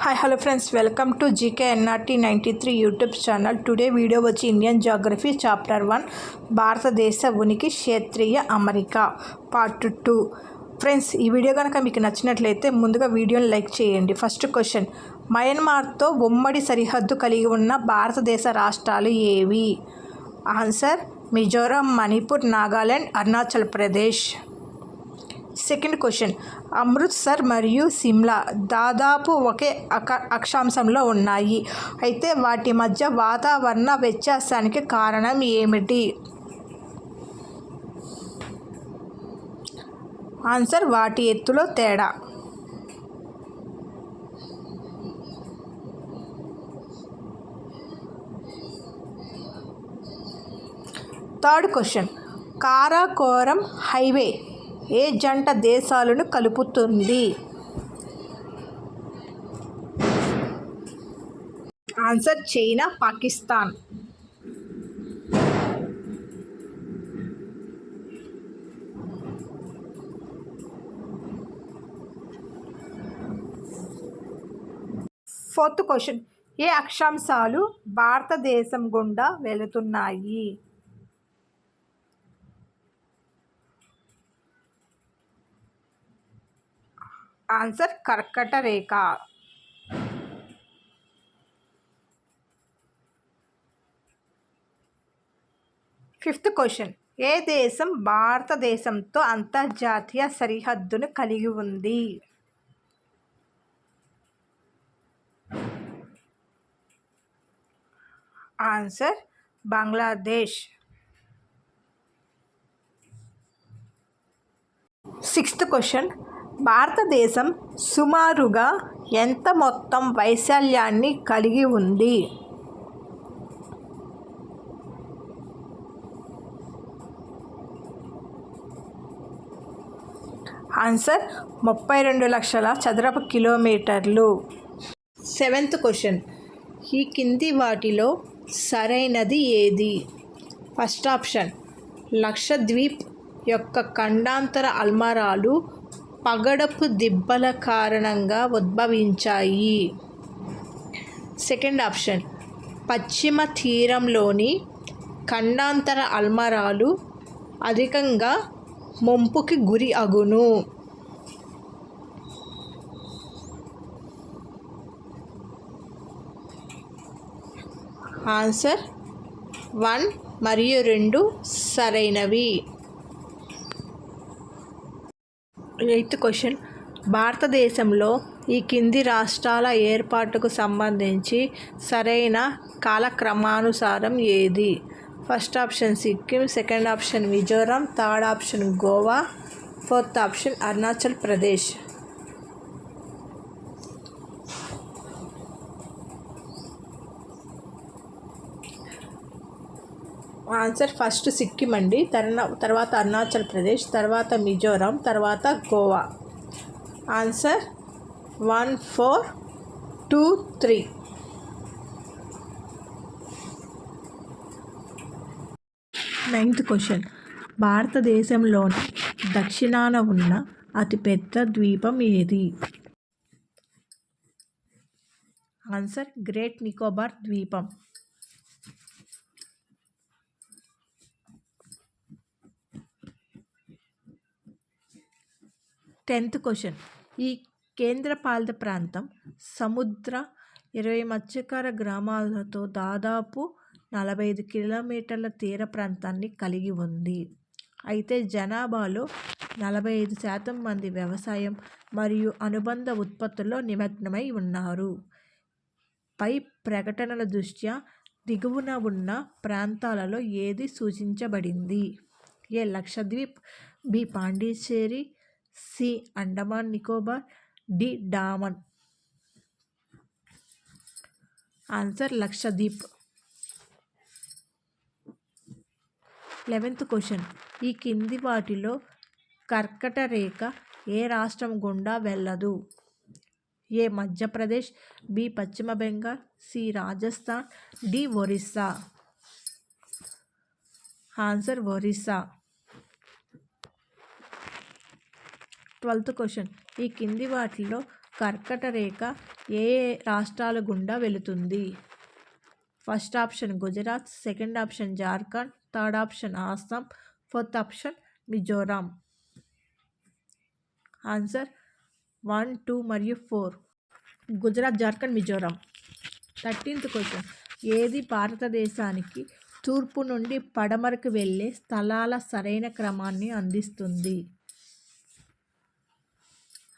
Hi hello friends welcome to GK NRT ninety three YouTube channel today video వచ్చి Indian geography chapter one భారతదేశ ఉనికి క్షేత్రీయ అమెరికా part two friends ఈ video కనుక మీకు నచ్చినట్లయితే ముందుగా వీడియోని లైక్ చేయండి. ఫస్ట్ క్వశ్చన్ మయన్మార్తో ఉమ్మడి సరిహద్దు కలిగి ఉన్న భారతదేశ రాష్ట్రాలు ఏవి? Answer Mizoram Manipur Nagaland Arunachal Pradesh second question. Amritsar మరియు సిమ్లా దాదాపు ఒకే అక అక్షాంశంలో ఉన్నాయి. అయితే వాటి మధ్య వాతావరణ వ్యత్యాసానికి కారణం ఏమిటి? ఆన్సర్ వాటి ఎత్తులో తేడా. Third question. కారాకోరం హైవే ఏ జంట దేశాలను కలుపుతుంది? Answer China Pakistan. Fourth question. ఏ అక్షాంశాలు భారతదేశం గుండా వెళుతున్నాయి? ఆన్సర్ కర్కట రేఖ. Fifth question. ఏ దేశం భారతదేశంతో అంతర్జాతీయ సరిహద్దును కలిగి ఉంది? ఆన్సర్ బంగ్లాదేశ్. Sixth question. భారతదేశం సుమారుగా ఎంత మొత్తం వైశాల్యాన్ని కలిగి ఉంది? ఆన్సర్ ముప్పై రెండు లక్షల చదరపు కిలోమీటర్లు. Seventh question. ఈ కింది వాటిలో సరైనది ఏది? ఫస్ట్ ఆప్షన్ లక్షద్వీప్ యొక్క ఖండాంతర అల్మారాలు పగడపు దిబ్బల కారణంగా ఉద్భవించాయి. Second option. పశ్చిమ తీరంలోని ఖండాంతర అల్మరాలు అధికంగా ముంపుకి గురి అగును. ఆన్సర్ వన్ మరియు రెండు సరైనవి. Eighth question. భారతదేశంలో ఈ కింది రాష్ట్రాల ఏర్పాటుకు సంబంధించి సరైన కాలక్రమానుసారం ఏది? First option Sikkim second option Mizoram third option Goa fourth option Arunachal Pradesh. Answer first Sikkim అండి. తర్వాత అరుణాచల్ ప్రదేశ్ తర్వాత మిజోరాం తర్వాత Goa. Answer one four two three. Ninth question. భారతదేశంలోని దక్షిణాన ఉన్న అతిపెద్ద ద్వీపం ఏది? ఆన్సర్ గ్రేట్ నికోబార్ ద్వీపం. Tenth question. ఈ కేంద్రపాలిత ప్రాంతం సముద్ర ఇరవై మత్స్యకార గ్రామాలతో దాదాపు నలభై ఐదు కిలోమీటర్ల తీర ప్రాంతాన్ని కలిగి ఉంది. అయితే జనాభాలో నలభై ఐదు శాతం మంది వ్యవసాయం మరియు అనుబంధ ఉత్పత్తుల్లో నిమగ్నమై ఉన్నారు. పై ప్రకటనల దృష్ట్యా దిగువన ఉన్న ప్రాంతాలలో ఏది సూచించబడింది? A Lakshadweep B Pondicherry C. Andaman Nicobar D. Daman. Answer Lakshadweep. Eleventh question. ఈ కింది వాటిలో కర్కట రేఖ ఏ రాష్ట్రం గుండా వెళ్ళదు? ఏ మధ్యప్రదేశ్ బి పశ్చిమ Bengal C Rajasthan D Orissa? Answer Orissa. Twelfth question. ఈ కింది వాటిలో కర్కట రేఖ ఏ ఏ రాష్ట్రాల గుండా వెళుతుంది? First option Gujarat second option Jharkhand third option Assam fourth option Mizoram. Answer one two మరియు four. Gujarat Jharkhand Mizoram. Thirteenth question. ఏది భారతదేశానికి తూర్పు నుండి పడమరకు వెళ్ళే స్థలాల సరైన క్రమాన్ని అందిస్తుంది?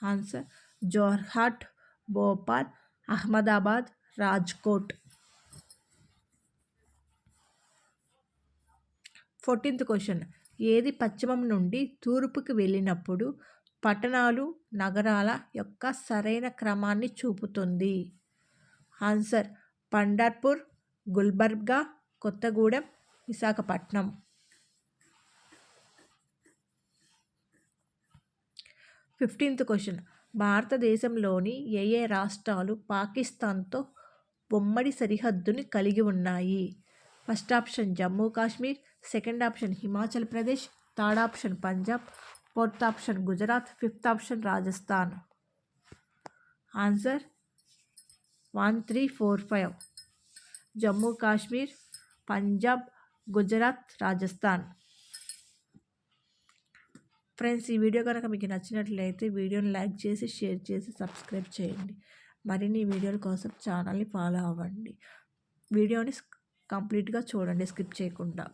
Answer. Jorhat Bhopal Ahmedabad Rajkot. Fourteenth question. ఏది పశ్చిమం నుండి తూర్పుకి వెళ్ళినప్పుడు పట్టణాలు నగరాల యొక్క సరైన క్రమాన్ని చూపుతుంది? Answer. Pandharpur Gulbarga Kothagudem Visakhapatnam. Fifteenth question. భారతదేశంలోని ఏ ఏ రాష్ట్రాలు పాకిస్తాన్తో ఉమ్మడి సరిహద్దుని కలిగి ఉన్నాయి? First option Jammu Kashmir second option Himachal Pradesh third option Punjab fourth option Gujarat fifth option Rajasthan. Answer one three four five. Jammu Kashmir Punjab Gujarat Rajasthan. Friends ఈ వీడియో కనుక మీకు నచ్చినట్లయితే వీడియోని లైక్ చేసి షేర్ చేసి subscribe చేయండి. మరిన్ని వీడియోల కోసం ఛానల్ని ఫాలో అవ్వండి. వీడియోని కంప్లీట్గా చూడండి స్కిప్ చేయకుండా.